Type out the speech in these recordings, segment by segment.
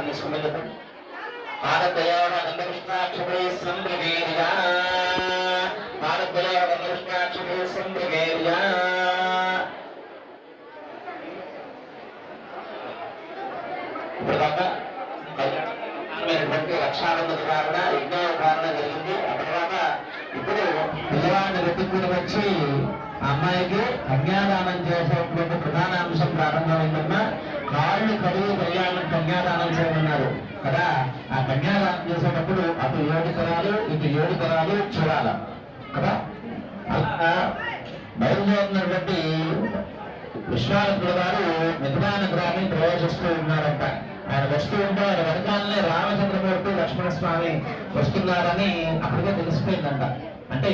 వేసి అందరూ నమస్కారం చేసుకుని చెప్పండి పాదద్వయోడ గంధకృష్ణాక్షరే సంభృగేర్యా పాదద్వయోడ గంధకృష్ణాక్షరే సంభృగేర్యా రక్షాబంధన కారణ జరిగింది ఆ తర్వాత ఇప్పుడు పిల్లవాడిని వెతుక్కుని వచ్చి అమ్మాయికి కన్యాదానం చేసేటువంటి ప్రధాన అంశం ప్రారంభమైందమ్మా. కాళ్ళు కడుగు కళ్యాణం కన్యాదానం చేయమన్నారు. కదా? ఆ కన్యాదానం చేసేటప్పుడు అటు ఏడు తరాలు ఇటు ఏడు తరాలు చూడాల. కదా? అలా బయలుదేరినటువంటి విశ్వామిత్రుడు గారు మిథునాన గ్రామం ప్రవేశిస్తూ ఉన్నారంట. ఆయన వస్తూ ఉంటే ఆయన వెనకాలనే రామచంద్రమూర్తి లక్ష్మణ స్వామి వస్తున్నారని అప్పటికే తెలిసిపోయిందంట. అంటే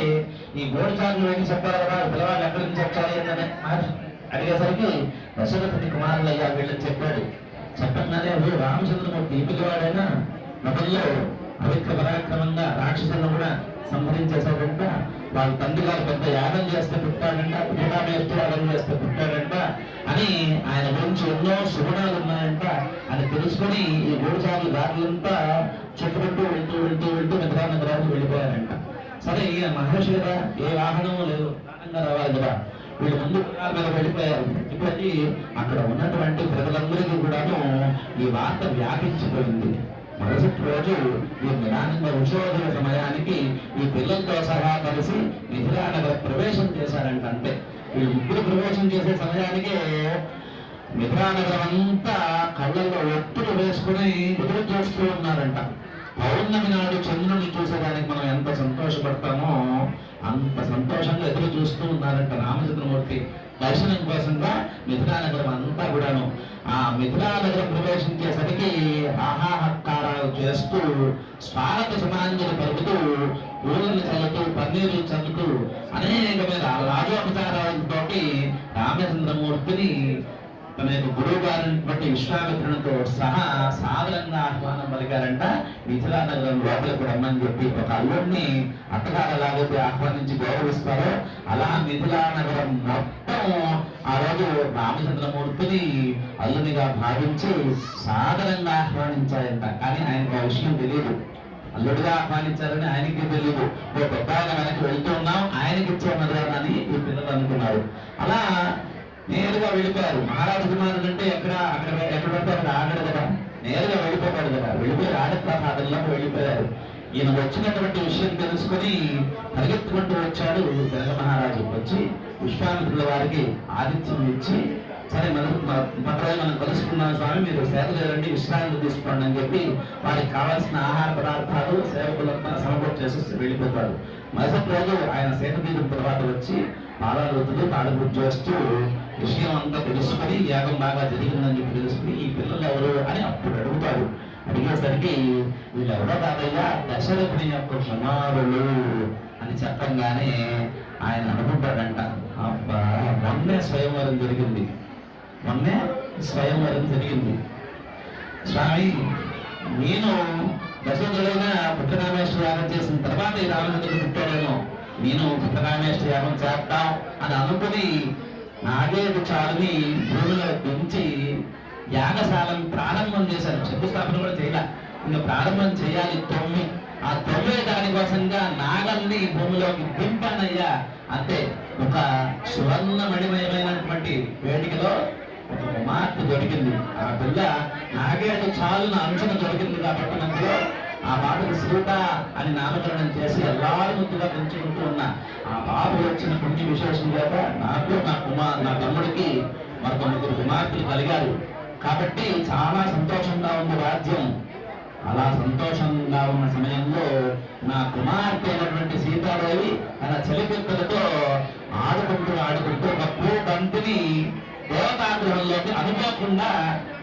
ఈ గోడిచారులు ఏం చెప్పారు కదా పిల్లవాళ్ళు ఎక్కడి నుంచి వచ్చారు అని అడిగేసరికి దశరథుడి కుమారులు అయ్యా వీళ్ళని చెప్పాడు. చెప్పగానే వీడు రామచంద్రమూర్తి ఈ పిల్లవాడైనా మొదల్లో పవిత్ర పరాక్రమంగా రాక్షసులను కూడా సంహరించేశాడంట వాళ్ళ తండ్రి గారు పెద్ద యాగం చేస్తే పుట్టాడంట పుట్టామేస్తూ యాగం చేస్తే పుట్టాడంట అని ఆయన గురించి ఎన్నో సుగుణాలు ఉన్నాయంట. అని తెలుసుకొని ఈ మూడు దారులంతా చుట్టుకుంటూ వెళ్తూ వెళ్తూ వెళ్తూ మిగతా నగరానికి వెళ్ళిపోయారంట. సరే ఈయన మహర్షి కదా ఏ వాహనము లేదు. రావాలి కదా. వీళ్ళు ముందు మీద వెళ్ళిపోయారు. ఇప్పటికీ అక్కడ ఉన్నటువంటి ప్రజలందరికీ కూడాను ఈ వార్త వ్యాపించిపోయింది. మరుసటి రోజు ఈ నిరానంద ఉషోదయ సమయానికి ఈ పిల్లలతో సహా కలిసి మిథిలానగర ప్రవేశం చేశారంట అంతే. వీళ్ళు ముగ్గురు ప్రవేశం చేసే సమయానికే మిథిలానగరం అంతా కళ్ళల్లో ఒత్తులు వేసుకుని ఎదురు చూస్తూ ఉన్నారంట. పౌర్ణమి నాడు చంద్రుని చూసేదానికి మనం ఎంత సంతోషపడతామో అంత సంతోషంగా ఎదురు చూస్తూ ఉన్నారంట రామచంద్రమూర్తి. దర్శనం కోసంగా మిథిలా నగరం అంతా కూడాను. ఆ మిథిలా నగరం ప్రవేశించేసరికి ఆహాహకారాలు చేస్తూ స్వాగత సమాంజలి పలుకుతూ ఊరిని చల్లుతూ పన్నీరు చల్లుతూ అనేకమైన రాజోపచారాలతోటి రామచంద్రమూర్తిని తన యొక్క గురువు గారైనటువంటి విశ్వామిత్రునితో సహా సాధారణంగా ఆహ్వానం పలికారంట. మిథిలా నగరం లోపలికి రమ్మని చెప్పి ఒక అల్లుడిని అత్తగారు ఎలాగైతే ఆహ్వానించి గౌరవిస్తారో. అలా మిథిలా నగరం మొత్తం ఆ రోజు రామచంద్రమూర్తిని అల్లునిగా భావించి సాధారణంగా ఆహ్వానించారంట. కానీ ఆయనకు ఆ విషయం తెలియదు అల్లుడిగా ఆహ్వానించారని ఆయనకి తెలియదు ఓ పెద్ద వెనక్కి వెళ్తున్నాం ఆయనకి ఇచ్చే అని ఈ పిల్లలు అనుకున్నారు. అలా నేరుగా వెళ్ళిపోయారు. మహారాజు కుమారుడు అంటే ఎక్కడ అక్కడ ఎక్కడ పడితే అక్కడ ఆగడు కదా. నేరుగా వెళ్ళిపోతాడు కదా. వెళ్ళిపోయి రాజప్రసాదంలోకి వెళ్ళిపోయారు. ఈయన వచ్చినటువంటి విషయం తెలుసుకొని పరిగెత్తుకుంటూ వచ్చాడు జనక మహారాజు. వచ్చి విశ్వామిత్రుల వారికి ఆతిథ్యం ఇచ్చి సరే మనం మరోజు మనం కలుసుకున్నాం స్వామి మీరు సేవ చేయండి విశ్రాంతి తీసుకోండి అని చెప్పి వారికి కావాల్సిన ఆహార పదార్థాలు సేవకులంతా సమకూర్చి చేసేసి వెళ్ళిపోతాడు. మరుసటి రోజు ఆయన సేత తీరిన తర్వాత వచ్చి పాలాలోతులు తాడుగు చేస్తూ విషయం అంతా తెలుసుకొని యాగం బాగా జరిగిందని చెప్పి తెలుసుకుని ఈ పిల్లలు ఎవరు అని అప్పుడు అడుగుతారు అడిగేసరికి వీళ్ళెవరో కాదయ్యా దశరథుని యొక్క కుమారులు అని చెప్పంగానే ఆయన అనుకుంటాడంట. అబ్బా మొన్నే స్వయంవరం జరిగింది. మొన్నే స్వయంవరం జరిగింది. స్వామి నేను దశరథుడైన పుట్టరామేశ్వర యాగం చేసిన తర్వాత ఈ రామచంద్రుడు పుట్టాడేమో. నేను పుట్టరామేశ్వర యాగం చేద్దాం అని అనుకుని నాగేడు చాలుని భూమిలో పెంచి యాగశాలను ప్రారంభం చేశారు శంకుస్థాపన కూడా చేయాల. ఇంకా ప్రారంభం చేయాలి తొమ్మి. ఆ తొమ్మిది దానికోసంగా నాగల్ని భూమిలోకి దింపానయ్యా. అంతే ఒక సువర్ణమణిమయమైనటువంటి వేదికలో ఒక కుమార్తె దొరికింది. ఆ పిల్ల నాగేడు చాలున అంచన దొరికింది కాబట్టి మనలో ఆ బాబుకి సీత అని నామకరణం చేసి ఎల్లారి ముందుగా పెంచుకుంటూ ఉన్న ఆ బాబు వచ్చిన పుణ్య విశేషం చేత నాకు నా కుమార్ నా తమ్ముడికి మరొక ముగ్గురు కుమార్తెలు కలిగారు. కాబట్టి చాలా సంతోషంగా ఉంది రాజ్యం. అలా సంతోషంగా ఉన్న సమయంలో నా కుమార్తె అయినటువంటి సీతాదేవి తన చెలిపిక్కలతో ఆడుకుంటూ ఆడుకుంటూ ఒక పూ బంతిని దేవతాగృహంలోకి అనుకోకుండా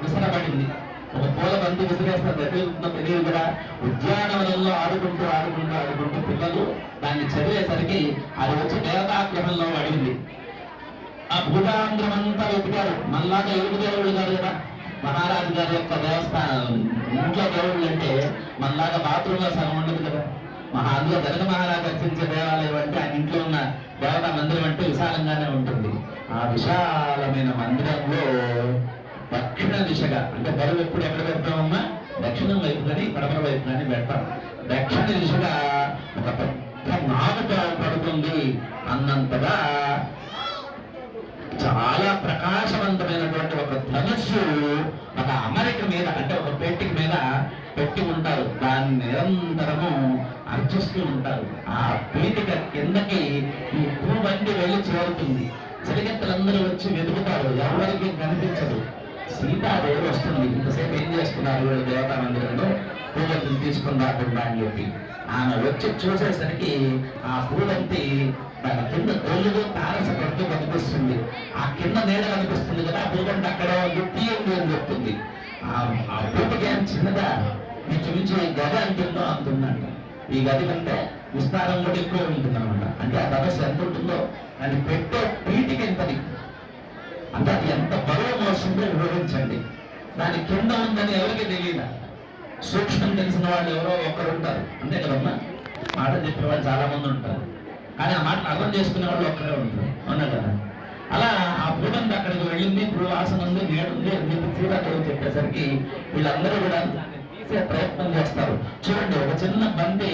విసరబడింది. ఒక పూల మంది విసిరేస్తే దగ్గర తెలియదు కూడా ఉద్యానవనంలో ఆడుకుంటూ ఆడుకుంటూ ఆడుకుంటూ పిల్లలు దాన్ని చదివేసరికి అది వచ్చి దేవతాగ్రహంలో అడిగింది ఆ భూటాంధ్రం అంతా వెతికారు. మళ్ళాగా ఎరుగు దేవుళ్ళు కాదు కదా. మహారాజు గారి యొక్క దేవస్థానం. ఇంట్లో దేవుళ్ళు అంటే మనలాగా బాత్రూంలో సగం ఉండదు కదా. మహా అందులో జనక మహారాజు అర్చించే దేవాలయం అంటే ఆయన ఇంట్లో ఉన్న దేవతా మందిరం అంటే విశాలంగానే ఉంటుంది. ఆ విశాలమైన మందిరంలో దక్షిణ దిశగా అంటే బరువు ఎప్పుడు ఎక్కడ పెడతామమ్మా దక్షిణం వైపు కానీ పడమర వైపు కానీ పెడతాం దక్షిణ దిశగా ఒక పెద్ద నాగుత పడుతుంది. అన్నంతగా చాలా ప్రకాశవంతమైనటువంటి ఒక ధనుస్సు ఒక అమరిక మీద అంటే ఒక పెట్టిక మీద పెట్టి ఉంటారు. దాన్ని నిరంతరము అర్చిస్తూ ఉంటారు. ఆ పీఠిక కిందకి ఈ భూబండి వెళ్ళి చేరుతుంది. చెలిగెత్తలందరూ వచ్చి వెతుకుతారు. ఎవరికి కనిపించదు. సీతాదేవి వస్తుంది. ఇంతసేపు ఏం చేస్తున్నారు? వీళ్ళు దేవతా మందిరంలో పూజలు తీసుకుని రాకుండా అని చెప్పి ఆమె వచ్చి చూసేసరికి ఆ పూలంతి దాని కింద తొలుగు తారసపడుతూ కనిపిస్తుంది. ఆ కింద నీడ కనిపిస్తుంది కదా ఆ పూలంటే అక్కడ గుట్టి అని చెప్తుంది. ఆ ఆ పూటకి ఏం చిన్నదా? నేను ఈ గది అంటుందో అంటుందంట. ఈ గది కంటే విస్తారం కూడా ఎక్కువ ఉంటుంది అనమాట అంటే ఆ తపస్సు ఎంత ఉంటుందో అది పెట్టే పీటికి ఎంతది అంటే అది ఎంత బలం వస్తుందో వివరించండి. దాని కింద ఉందని ఎవరికి తెలియదు? సూక్ష్మం తెలిసిన వాళ్ళు ఎవరో ఒక్కరు ఉంటారు. అంతే కదమ్మా? మాట చెప్పే వాళ్ళు చాలా మంది ఉంటారు. కానీ ఆ మాటను అర్థం చేసుకునే వాళ్ళు ఒక్కరే ఉంటారు. అవునా కదా? అలా ఆ పూటంతా అక్కడికి వెళ్ళింది ఇప్పుడు వాసన ఉంది నేడుంది అని చెప్పేసరికి వీళ్ళందరూ కూడా తీసే ప్రయత్నం చేస్తారు. చూడండి ఒక చిన్న బండి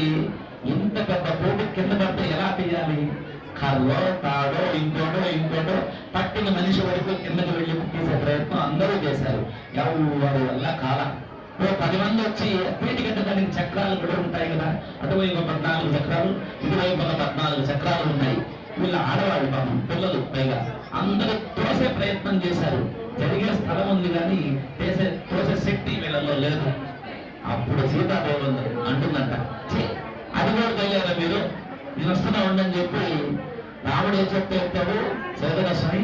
ఇంత పెద్ద పూట కింద పడితే ఎలా తీయాలి? కర్రో తాడో ఇంకోటో ఇంకోటో పట్టిన మనిషి వరకు కిందకి వెళ్ళి తీసే ప్రయత్నం అందరూ చేశారు. ఎవరి వల్ల కాల. ఓ పది మంది వచ్చి పీటికంటే దానికి చక్రాలు కూడా ఉంటాయి కదా. అటువైపు పద్నాలుగు చక్రాలు ఇటువైపు ఒక పద్నాలుగు చక్రాలు ఉన్నాయి. వీళ్ళ ఆడవాళ్ళు పాపం పిల్లలు పైగా అందరూ తోసే ప్రయత్నం చేశారు. జరిగే స్థలం ఉంది కానీ తోసే తోసే శక్తి వీళ్ళలో లేదు. అప్పుడు సీతాదేవులు అంటుందంట అది కూడా మీరు? నేను వస్తున్నా ఉండని చెప్పి రాముడు ఏ చెప్పు ఎత్తాడు సోదర స్వామి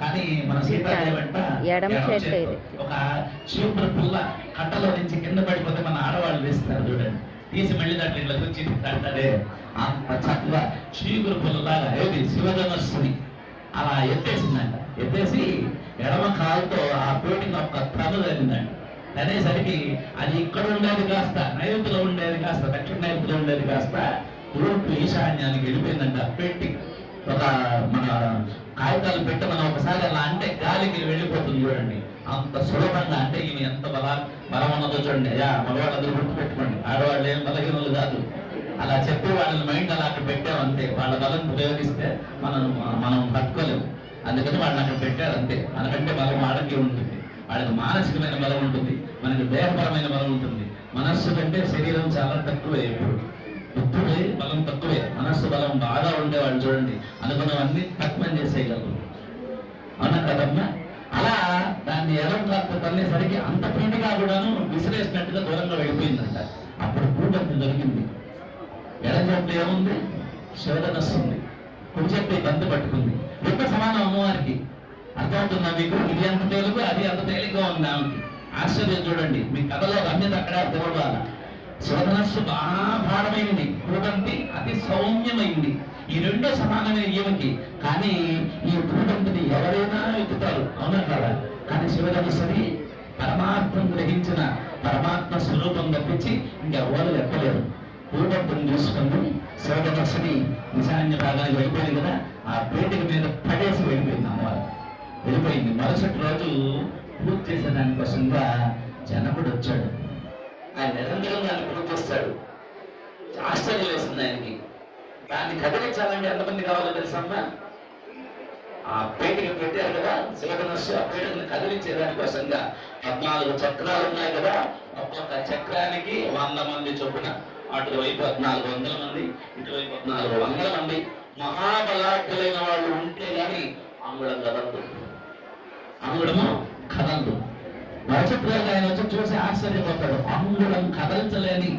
కానీ మన సీతాదేవి అంట ఎడమ. ఒక చీపురు పుల్ల కట్టలో నుంచి కింద పడిపోతే మన ఆడవాళ్ళు వేస్తారు చూడండి. తీసి మళ్ళీ దాంట్లో ఇట్లా వచ్చి తట్టదే అంత చక్కగా చీపురు పుల్లలాగా ఏది? శివధనస్సుని అలా ఎత్తేసిందంట. ఎత్తేసి ఎడమ కాలుతో ఆ పేటిని ఒక త్రమ జరిగిందంట అనేసరికి అది ఇక్కడ ఉండేది కాస్త నైరుతిలో ఉండేది కాస్త దక్షిణ నైరుతిలో ఉండేది కాస్త తూర్పు ఈశాన్యానికి వెళ్ళిపోయిందంట. పెట్టి ఒక మన కాగితాలు పెట్టి మనం ఒకసారి అలా అంటే గాలికి వెళ్ళిపోతుంది చూడండి. అంత సులభంగా అంటే ఈమె ఎంత బల బలం ఉన్నదో చూడండి. అయ్యా మగవాళ్ళందరూ గుర్తుపెట్టుకోండి. ఆడవాళ్ళు ఏం బలహీనలు కాదు. అలా చెప్పి వాళ్ళని మైండ్ అలా అక్కడ పెట్టాం అంతే. వాళ్ళ బలం ఉపయోగిస్తే మనం మనం పట్టుకోలేము అందుకని వాళ్ళని అక్కడ పెట్టారు అంతే. మనకంటే బలం ఆడకి ఉంటుంది. వాళ్ళకి మానసికమైన బలం ఉంటుంది మనకి దేహపరమైన బలం ఉంటుంది. మనస్సు కంటే శరీరం చాలా తక్కువే ఇప్పుడు. బుద్ధుడి బలం తక్కువే మనస్సు బలం బాగా ఉండేవాళ్ళు చూడండి అనుకున్నవన్నీ తక్కువ చేసేయగలరు. అన్న కదమ్మా? అలా దాన్ని ఎడం తల్లేసరికి అంత పిండిగా కూడాను విసిరేసినట్టుగా దూరంగా వెళ్ళిపోయిందంట. అప్పుడు కూటమి దొరికింది. ఎడం చెట్టు ఏముంది? శివధనస్సు ఉంది. కుడి చెట్టు బంతి పట్టుకుంది. ఎంత సమానం అమ్మవారికి. అర్థమవుతుందా మీకు? ఇది ఎంత తేలిక అది అంత తేలిగ్గా ఉంది ఆమెకి. ఆశ్చర్యం చూడండి. మీ కథలో రమ్యత అక్కడ అర్థమవ్వాల శివధనస్సు బాగా భారమైంది కూటంతి అతి సౌమ్యమైంది. ఈ రెండో సమానమైన ఈమెకి కానీ ఈ కూడంతిని ఎవరైనా ఎత్తుతారు. అవునా కదా కానీ శివధనస్సుని పరమాత్మం గ్రహించిన పరమాత్మ స్వరూపం తప్పించి ఇంకెవ్వరు ఎక్కలేరు పూర్వత్వం చూసుకొని శివధనస్సుని ఈశాన్య భాగానికి వెళ్ళిపోయింది కదా ఆ పేటిక మీద పడేసి వెళ్ళిపోయింది అమ్మవారు. వెళ్ళిపోయింది. మరుసటి రోజు పూర్తి చేసే దానికోసంగా జనకుడు వచ్చాడు. ఆయన నిరంతరం దాన్ని పూర్తిస్తాడు ఆశ్చర్యం వేసింది ఆయనకి. దాన్ని కదిలించాలంటే ఎంతమంది కావాలో తెలుసమ్మా ఆ పేటికి పెట్టారు కదా శివకనస్సు ఆ పేటికను కదిలించే దానికోసంగా పద్నాలుగు చక్రాలు ఉన్నాయి కదా ఒక్కొక్క చక్రానికి వంద మంది చొప్పున అటువైపు పద్నాలుగు వందల మంది ఇటువైపు పద్నాలుగు వందల మంది. మహాబలాఢ్యులైన వాళ్ళు ఉంటే కానీ అంగుళం కదలదు. అంగుళము కదలదు మరుసటి ఆయన వచ్చి చూసి ఆశ్చర్యపోతాడు. అంగుళం కదల్చలేని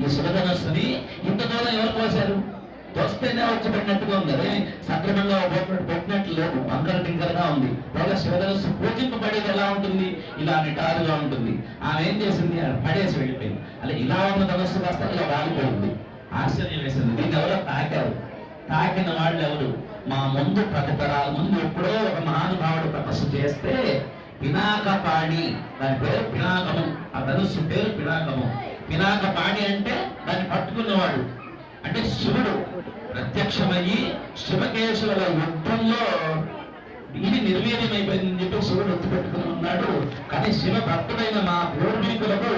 ఈ శివధనస్సుని ఇంత దూరం ఎవరు కోసారు తోస్తేనే వచ్చి పెట్టినట్టుగా ఉంది. అదే సక్రమంగా పెట్టినట్టు పెట్టినట్లు లేదు వంకర టింకరగా ఉంది. పైగా శివధనస్సు పూజింపబడేది ఎలా ఉంటుంది? ఇలా నిటారుగా ఉంటుంది. ఆమె ఏం చేసింది? పడేసి వెళ్ళిపోయింది. అలా ఇలా ఉన్న ధనస్సు కాస్త ఇలా వాలిపోయింది. ఆశ్చర్యం వేసింది. దీన్ని ఎవరో తాకారు. తాకిన వాళ్ళు ఎవరు? మా ముందు పది తరాల ముందు ఎప్పుడో ఒక మహానుభావుడు తపస్సు చేస్తే పినాకపాణి దాని పేరు పినాకము ఆ ధనుస్సు పేరు పినాకము. పినాకపాణి అంటే దాన్ని పట్టుకున్నవాడు. అంటే శివుడు. ప్రత్యక్షమయ్యి శివకేశవుల యుద్ధంలో ఇది నిర్వీర్యమైపోయిందని చెప్పి శివుడు ఎత్తిపెట్టుకుని ఉన్నాడు. కానీ శివ భక్తుడైన మా పూర్వీకులకు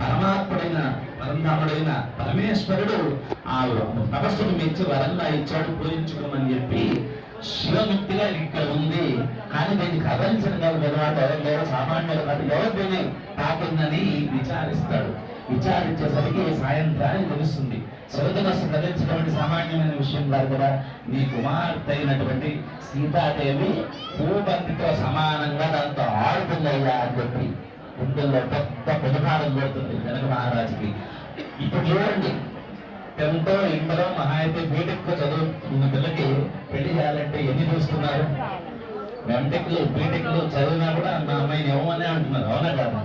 పరమాత్ముడైన పరంధాముడైన పరమేశ్వరుడు ఆ తపస్సును మెచ్చి వరంగా ఇచ్చాడు పూజించుకోమని చెప్పి శివముక్తిగా ఇక్కడ ఉంది. కానీ దీన్ని కదలించిన తర్వాత ఎవరు సామాన్యులు కాదు. ఎవరు దీన్ని తాకిందని విచారిస్తాడు. విచారించేసరికి సాయంత్రాన్ని తెలుస్తుంది. శివధనస్సు కదిలించినటువంటి సామాన్యమైన విషయం కాదు కదా. నీ కుమార్తె అయినటువంటి సీతాదేవి భూబంతితో సమానంగా దాంతో ఆడుతుందయ్యా అని చెప్పి గుండెల్లో పెద్ద పునకాలం పెడుతుంది జనక మహారాజుకి ఇప్పుడు చూడండి. టెన్త్ ఇంటర్ మహా అయితే బీటెక్ చదువుతున్న పిల్లకి పెళ్ళి చేయాలంటే ఎన్ని చూస్తున్నారు? ఎంటెక్లు బీటెక్లు చదివినా కూడా మా అమ్మాయిని ఇవ్వమనే అంటున్నారు. అవునా కాదు?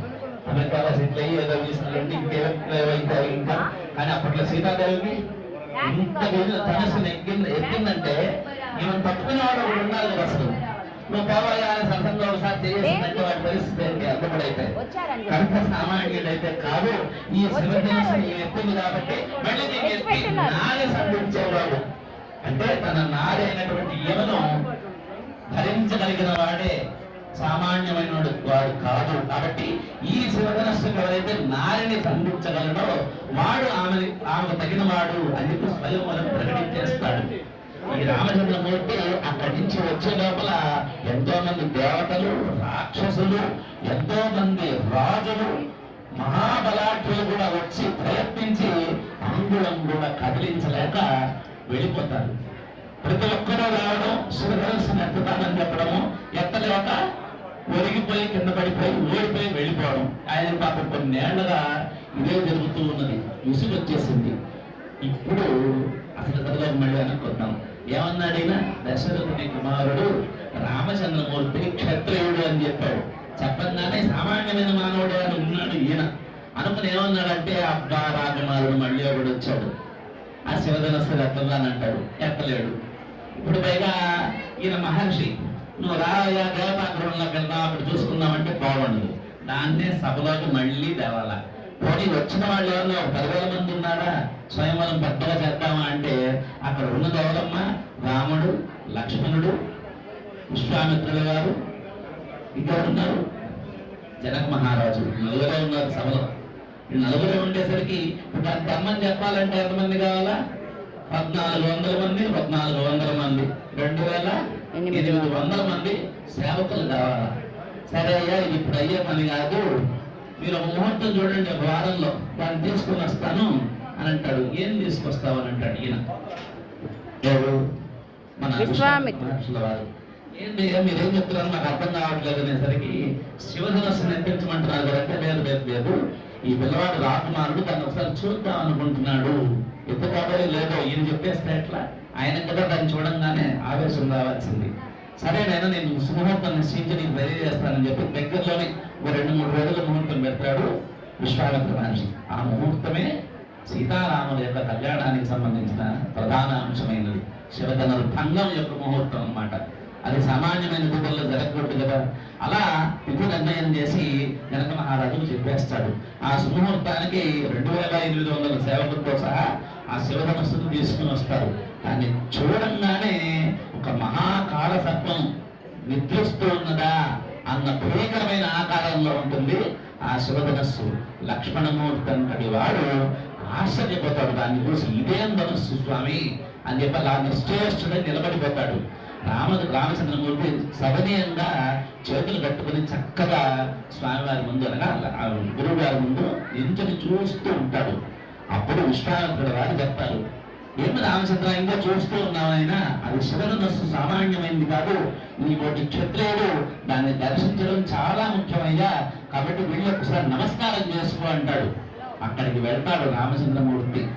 అమెరికాలో సీట్లు అయ్యి ఏదో చేసినారంటే ఇంకేమైతే ఇంకా కానీ అప్పట్లో సీతాదేవికి ఇంత వీళ్ళు తనసుని ఎక్కిందంటే ఈమెను పట్టుకునే వాడు ఒకడు ఉండాలి కదా అసలు. నువ్వు పోవాలా సత్సంగా ఒకసారి చేసిందంటే వాడి పరిస్థితి ఏంటి? అందుబడైతే కనుక సామాన్యుడైతే కాదు. ఈ కాబట్టి మళ్ళీ అంటే తన నారి అయినటువంటి ఈవెను ధరించగలిగిన వాడే సామాన్యమైన వాడు కాదు. కాబట్టి ఈ శివధనస్సు ఎవరైతే నారిని సంధించగలడో వాడు ఆమెని ఆమెకు తగిన వాడు అని స్వయం మనం ప్రకటించేస్తాడు. ఈ రామచంద్రమూర్తి అక్కడి నుంచి వచ్చే లోపల ఎంతో మంది దేవతలు రాక్షసులు ఎంతో మంది రాజులు మహాబలాఢ్యులు కూడా వచ్చి ప్రయత్నించి అంగుళం కూడా కదిలించలేక వెళ్ళిపోతారు. ప్రతి ఒక్కరూ రావడం శివధనస్సును ఎత్తుతానని చెప్పడము ఎత్తలేక ఒరిగిపోయి కింద పడిపోయి ఓడిపోయి వెళ్ళిపోవడం. ఆయన పాపం కొన్నేళ్ళుగా ఇదే జరుగుతూ ఉన్నది. విసుగు వచ్చేసింది ఇప్పుడు అసలు కథలో మళ్ళీ అనుకుందాం ఏమన్నాడు ఈయన దశరథుని కుమారుడు రామచంద్రమూర్తి క్షత్రియుడు అని చెప్పాడు. చెప్పగానే సామాన్యమైన మానవుడే అని ఉన్నాడు ఈయన. అనుకుని ఏమన్నాడంటే అబ్బా రాజమారుడు మళ్ళీ ఒకడు వచ్చాడు? ఆ శివధనస్సు ఎత్తదాని అంటాడు ఎత్తలేడు. ఇప్పుడు పైగా ఈయన మహర్షి నువ్వు రాయా దేవతాగ్రహంలోకి వెళ్దాం అప్పుడు చూసుకుందామంటే బాగుండదు. దాన్నే సభలోకి మళ్ళీ దేవాలా పోనీ వచ్చిన వాళ్ళు ఒక పదివేల మంది ఉన్నారా? స్వయంవరం పెద్దగా చేద్దామా అంటే అక్కడ ఉన్నది ఎవరమ్మా రాముడు లక్ష్మణుడు విశ్వామిత్రుల గారు ఇక్కడ ఉన్నారు. జనక మహారాజు నలుగురే ఉన్నారు సభలో. నలుగురే ఉండేసరికి ఇప్పుడు దాన్ని తెమ్మని చెప్పాలంటే ఎంతమంది కావాలా? పద్నాలుగు వందల మంది పద్నాలుగు వందల మంది. రెండు వేల ఎనిమిది ఎనిమిది వందల మంది సేవకులు కావాలా? సరే అయ్యా ఇది ఇప్పుడు అయ్యే పని కాదు. మీరు ముహూర్తం చూడండి ఒక వారంలో. దాన్ని తీసుకొని వస్తాను అని అంటాడు. ఏం తీసుకొస్తావు అని అంటాడు ఈయన? ఎవరు? మన వారు ఏంటి మీరేం చెప్తున్నారు నాకు అర్థం కావట్లేదు అనేసరికి శివధనస్సును ఎత్తించమంటున్నారు కదంటే లేదు లేదు లేదు. ఈ పిల్లవాడు రాకుమారుడు దాన్ని ఒకసారి చూద్దాం అనుకుంటున్నాడు. ఎత్తుకోవడం లేదో ఈయన చెప్పేస్తే ఎట్లా? ఆయన కదా దాన్ని చూడంగానే ఆవేశం రావాల్సింది. సరే నేను నేను సుముహూర్తం నిశ్చయించి నీకు తెలియజేస్తానని చెప్పి దగ్గరలోనే రెండు మూడు రోజుల ముహూర్తం పెడతాడు విశ్వామిత్ర మహర్షి. ఆ ముహూర్తమే సీతారాముల యొక్క కళ్యాణానికి సంబంధించిన ప్రధాన అంశమైనది. శివధనుల భంగం యొక్క ముహూర్తం అన్నమాట. అది సామాన్యమైన తిథుల్లో జరగకూడదు కదా. అలా తిథి నిర్ణయం చేసి జనక మహారాజుకు చెప్పేస్తాడు. ఆ సుముహూర్తానికి రెండు వేల ఎనిమిది వందల సేవకులతో సహా ఆ శివధనస్సును తీసుకుని వస్తారు. దాన్ని చూడంగానే ఒక మహాకాల సర్పం నిద్రిస్తూ ఉన్నదా? అన్న భయంకరమైన ఆకారంలో ఉంటుంది. ఆ శివధనస్సు లక్ష్మణమూర్తి అంతటి వాడు ఆశ్చర్యపోతాడు. దాన్ని చూసి ఇదేం ధనస్సు స్వామి అని చెప్పి అలా నిశ్చేష్టుడై నిలబడిపోతాడు. రామ రామచంద్రమూర్తి సవనీయంగా చేతులు కట్టుకుని చక్కగా స్వామివారి ముందు అనగా ఆ గురువు గారి ముందు నించుని చూస్తూ ఉంటాడు. అప్పుడు విశ్వామిత్రుడు వారు చెప్తారు ఏమి రామచంద్ర ఇంకా చూస్తూ ఉన్నావు ఆయన అది శివనస్సు సామాన్యమైనది కాదు. నీ కోటి క్షత్రియుడు. దాన్ని దర్శించడం చాలా ముఖ్యమయ్యా కాబట్టి వీళ్ళు ఒకసారి నమస్కారం చేసుకో అంటాడు. అక్కడికి వెళ్తాడు రామచంద్రమూర్తి.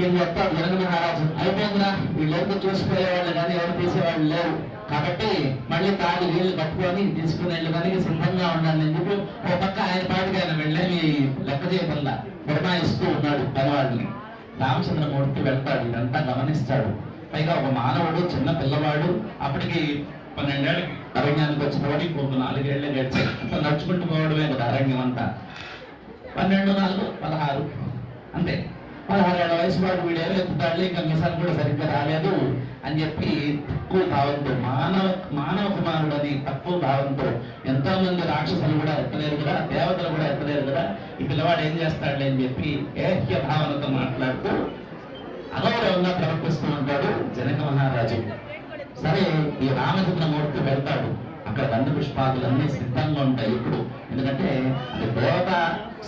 ఏం చెప్తాడు జనక మహారాజు. అయిపోయిందిరా. వీళ్ళెవరికి చూసుకునేవాళ్ళు కానీ ఎవరు తీసేవాళ్ళు లేరు. కాబట్టి మళ్ళీ తాడు వీళ్ళు కట్టుకొని తీసుకుని వెళ్ళడానికి సిద్ధంగా ఉండాలి అని చెప్పి ఓ పక్క ఆయన పాటికి ఆయన వెళ్ళని లెక్క చేయకుండా పురమాయిస్తూ ఉన్నాడు పనివాడిని రామచంద్రమూర్తి వెళ్తాడు ఇదంతా గమనిస్తాడు. పైగా ఒక మానవుడు చిన్న పిల్లవాడు అప్పటికి పన్నెండేళ్ళకి అరణ్యానికి వచ్చిన వాడు ఇంకొక నాలుగేళ్ళు గడిచి అంత నడుచుకుంటూ పోవడమే కదా అరణ్యం అంతా పన్నెండు నాలుగు పదహారు అంతే. పదహారేళ్ళ వయసు వాడు వీడేదో ఎత్తుతాడు ఇంకా మిసాలు కూడా సరిగ్గా రాలేదు అని చెప్పి తక్కువ భావంతో మానవ మానవ కుమారుడు అని తక్కువ భావంతో ఎంతో మంది రాక్షసులు కూడా ఎత్తలేరు కదా దేవతలు కూడా ఎత్తలేరు కదా ఈ పిల్లవాడు ఏం చేస్తాడులే అని చెప్పి ఏహ్య భావనతో మాట్లాడుతూ అగౌరవంగా ప్రవర్తిస్తూ ఉంటాడు జనక మహారాజు. సరే ఈ రామచంద్రమూర్తి వెళ్తాడు. అక్కడ దండ పుష్పాదులన్నీ సిద్ధంగా ఉంటాయి ఇప్పుడు. ఎందుకంటే అది దేవత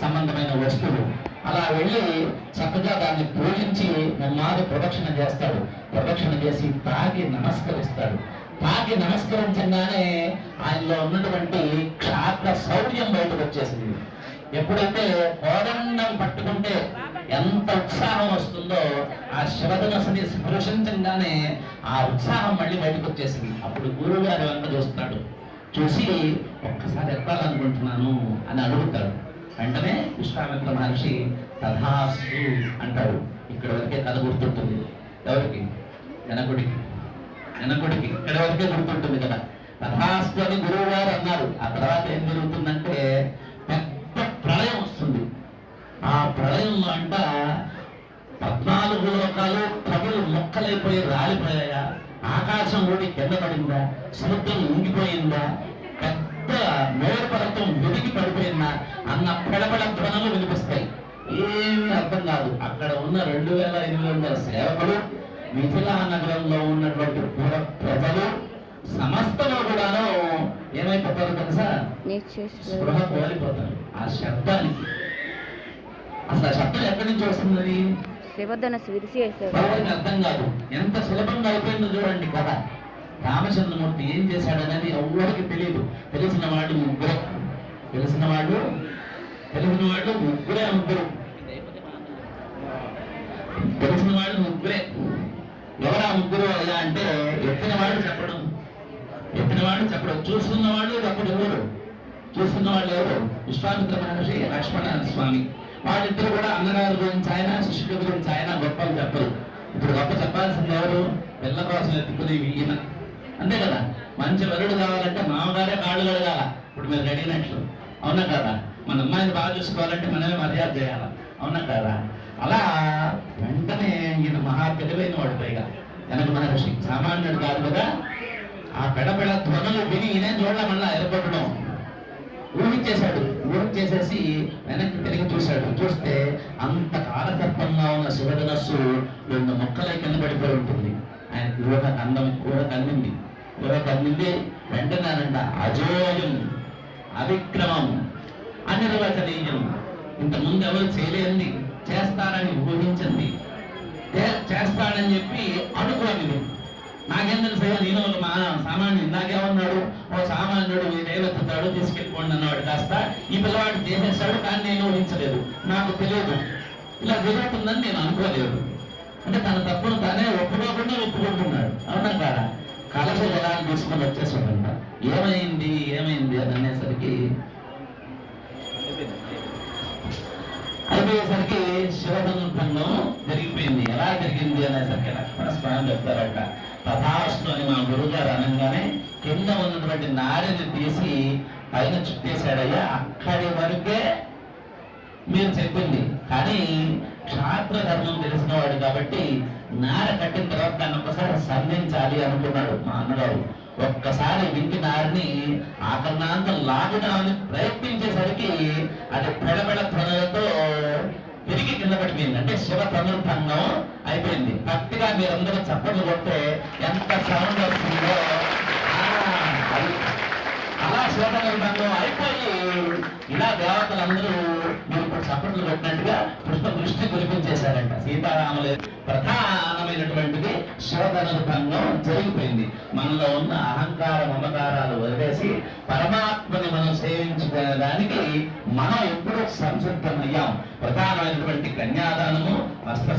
సంబంధమైన వస్తువు. అలా వెళ్ళి చక్కగా దాన్ని పూజించి మమ్మాది ప్రదక్షిణ చేస్తాడు. ప్రదక్షిణ చేసి తాగి నమస్కరిస్తాడు. తాగి నమస్కరించగానే ఆయనలో ఉన్నటువంటి క్షాత్ర శౌర్యం బయటకు వచ్చేసింది. ఎప్పుడైతే కోదండం పట్టుకుంటే ఎంత ఉత్సాహం వస్తుందో ఆ శివధనసుని స్పృశించగానే ఆ ఉత్సాహం మళ్ళీ బయటకు వచ్చేసింది. అప్పుడు గురువు గారి వెంట చూస్తాడు చూసి ఒక్కసారి ఎత్తాలనుకుంటున్నాను అని అడుగుతాడు. వెంటనే విశ్వామిత్ర మహర్షి తథాస్తు అంటాడు. ఇక్కడ వరకే కథ గుర్తుంటుంది. ఎవరికి? జనకుడికి జనకుడికి ఇక్కడ వరకే గుర్తుంటుంది కదా. తథాస్తు అని గురువు గారు అన్నారు. ఆ తర్వాత ఏం జరుగుతుందంటే పెద్ద ప్రళయం వస్తుంది. ఆ ప్రళయంలో అంట పద్నాలుగు లోకాలు ప్రభులు మొక్కలైపోయి రాలిపోయాయా? ఆకాశం ఊడి కింద పడిందా? సముద్రం ఉండిపోయిందా? పెద్ద మేడపడతం వెదిగి పడిపోయిందా అన్న పెడబడ ధ్వనులు వినిపిస్తాయి. ఏమీ అర్థం కాదు. అక్కడ ఉన్న రెండు వేల ఎనిమిది వందల సేవకులు మిథిలా నగరంలో ఉన్నటువంటి పుర ప్రజలు సమస్తలో కూడాను ఏమైపోతారు తెలుసా? స్పృహ కోల్పోతారు. ఆ శబ్దానికి. అసలు ఆ శబ్దం ఎక్కడి నుంచి వస్తుందని శివధనస్సు విరిసి అర్థం కాదు. ఎంత సులభంగా అయిపోయిందో చూడండి కథ. రామచంద్రమూర్తి ఏం చేశాడనేది ఎవరికి తెలియదు. తెలిసిన వాళ్ళు ముగ్గురే. తెలిసిన వాళ్ళు తెలిసిన వాళ్ళు ముగ్గురే ముగ్గురు తెలిసిన వాళ్ళు ముగ్గురే. ఎవరా ముగ్గురు ఎలా అంటే ఎత్తిన వాళ్ళు చెప్పడం. ఎత్తిన వాళ్ళు చెప్పడం. చూస్తున్న వాళ్ళు అప్పుడు ఎవరు? చూస్తున్న వాళ్ళు ఎవరు? విశ్వామిత్ర మహర్షి లక్ష్మణ స్వామి. వాళ్ళిద్దరు కూడా అన్నగారి గురించి ఆయన శిష్యుల గురించి ఆయన గొప్పలు చెప్పరు. ఇప్పుడు గొప్ప చెప్పాల్సింది ఎవరు? పిల్ల కోసం ఎత్తుకుని ఈయన అంతే కదా? మంచి వరుడు కావాలంటే మామగారే కాళ్ళు కడగాల. ఇప్పుడు మీరు రెడీనట్లు అవునా కదా? మన అమ్మాయిని బాగా చూసుకోవాలంటే మనమే మర్యాద చేయాలి. అవునా కదా? అలా వెంటనే ఈయన మహా తెలివైన వాడు పైగా. వెనక మహర్షి సామాన్యుడు కాదు కదా? ఆ పెడపెడ ధ్వనులు విని ఈయన చూడడం వల్ల ఎరపడడం ఊహించేశాడు. ఊహించేసేసి వెనక్కి తిరిగి చూశాడు. చూస్తే అంత కాలసర్పంగా ఉన్న శివధనస్సు రెండు మొక్కలై కింద పడిపోయి ఉంటుంది. ఆయన ఊహ అందం కూర కందింది కూర కందింది వెంటనేనంట అజోయం అవిక్రమం అనిర్వచనీయం. ఇంతకుముందు ఎవరు చేయలేంది చేస్తారని ఊహించింది చేస్తాడని చెప్పి అనుకోనిది నాకేం తెలుసు నేను ఒక మా సామాన్యుడు ఇందాకేమన్నాడు ఓ సామాన్యుడు దేవెత్తుతాడు తీసుకెళ్ళిపోండి అన్నవాడు కాస్త ఈ పిల్లవాడు చేసేస్తాడు కానీ నేను ఊహించలేదు. నాకు తెలియదు. ఇలా జరుగుతుందని నేను అనుకోలేదు. అంటే తన తప్పును తానే ఒప్పుకోకుండా ఒప్పుకుంటున్నాడు. అవునా కాదా? కలశ జలాన్ని తీసుకొని వచ్చేసాడంట ఏమైంది? ఏమైంది అని అనేసరికి అయిపోయేసరికి శివసంకల్పంలో జరిగిపోయింది. ఎలా జరిగింది అనేసరికి లక్ష్మణ స్వామి చెప్తారట. తథాష్ణు అని మా గురుగారు అనగానే కింద ఉన్నటువంటి నారిని తీసి పైన చుట్టేశాడయ్యా. అక్కడి వరకే మీరు చెప్పింది. కానీ క్షాత్ర ధర్మం తెలిసినవాడు కాబట్టి నార కట్టిన తర్వాత దాన్ని ఒకసారి సంధించాలి అనుకున్నాడు మా అన్నగారు. ఒక్కసారి వింటి నారిని ఆకర్ణాంతం లాగడానికి ప్రయత్నించేసరికి అది పెడబెడ ధ్వనులతో తిరిగి కింద పడిపోయింది. అంటే శివ తనుర్భంగం అయిపోయింది. భక్తిగా మీరందరూ చప్పట్లు కొడితే ఎంత సౌండ్ వస్తుందో. అది అలా శోభనందంలో అయిపోయి ఇలా దేవతలందరూ మీరు చప్పట్లు కొట్టినట్టుగా పుష్ప దృష్టి కురిపించేశారంట. సీతారాముల ప్రధానమైనటువంటిది శోధనభంగం జరిగిపోయింది. మనలో ఉన్న అహంకార మమకారాలు వదిలేసి పరమాత్మని మనం సేవించుకోవడానికి మనం ఎప్పుడూ సంసిద్ధమయ్యాం. ప్రధానమైనటువంటి కన్యాదానము వస్త్ర